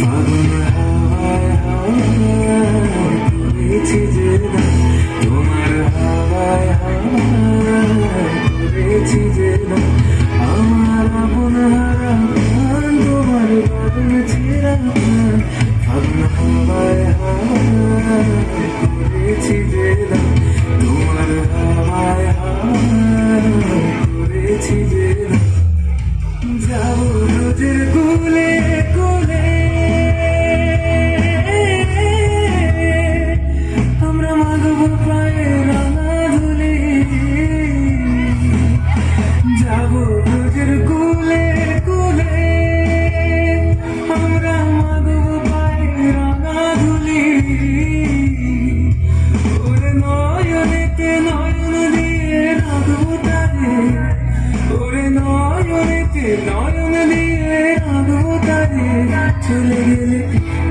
ফাগুন হাওয়ায় হাওয়ায় করেছি যে তোমার হাওয়ায় হাওয়ায় করেছি যে আমার আপন হারা তোমার বাদন ছেড়া গান ফাগুন হাওয়ায় হাওয়ায় করেছি যে তোমার হাওয়ায় হাওয়ায় করেছি যে গান নয়ন দিয়ে রাখব তারে চলে গেলে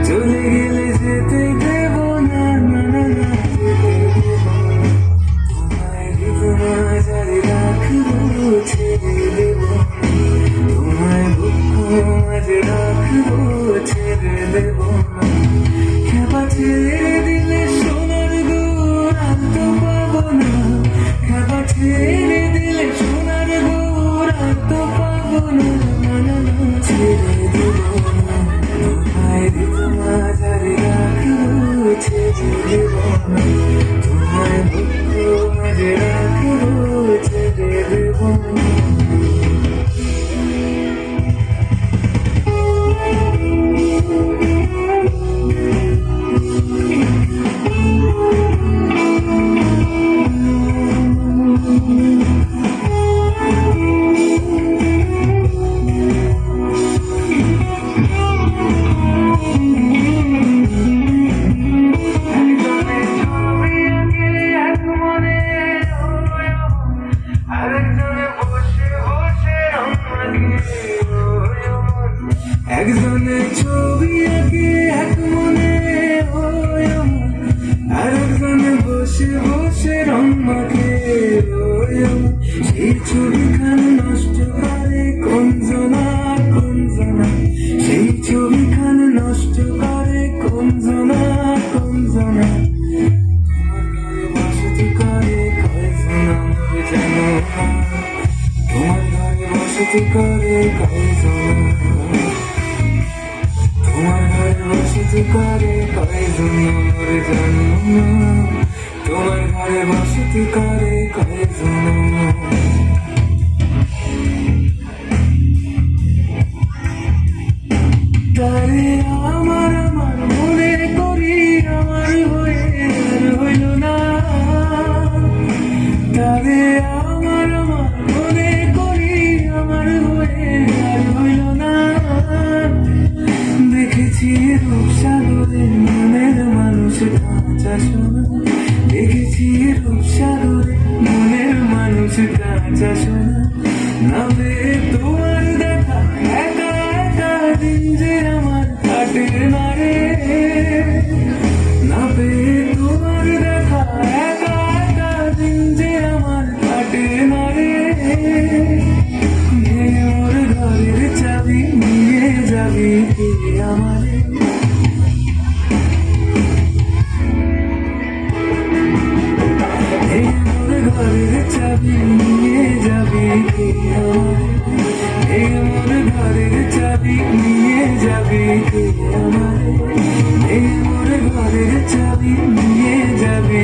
চলে গেলে যেতে দেব না না না না। তোমায় জারি রাখব, ছেড়ে দেব। তোমায় দুঃখ মাঝে রাখব, ছেড়ে দেব। না খেপা ছেড়ে দিলে সোনার গুণ আর তো পাবো না। খেপা ছেড়ে রাখব ছেড়ে বসে বসে রং মাখে আমার। সেই ছবিখান নষ্ট করে কঞ্জনা কঞ্জনা সেই ছবিখান নষ্ট করে মোর জানো না। তোমার ঘরে বসতি করে কয়জনা তোমার ঘরে বসতি করে কয়জন মোর জানো না তোমার ঘরে বসতি করে কয়জন তারে আমার আমার মনে করি আমার হয়ে না। তারে আমার আমার মনে করি আমার হয়ে আর হইল না। দেখেছি রূপসাগরে মনের মানুষ কাঁচা রূপসাগরে মনের মানুষ কাঁচা সোনা। নামে তোমার দেখা, একা একা দিন যে আমার কাটে না রে না পেয়ে তোমার দেখা, একা দিন যে আমার কাটে না রে ওর ঘরের চাবি, নিয়ে যাবি আমারে? ঘরের চাবি নিয়ে যাবে এই আমার ঘরের চাবি নিয়ে যাবে আমার এই আমার ঘরের চাবি নিয়ে যাবে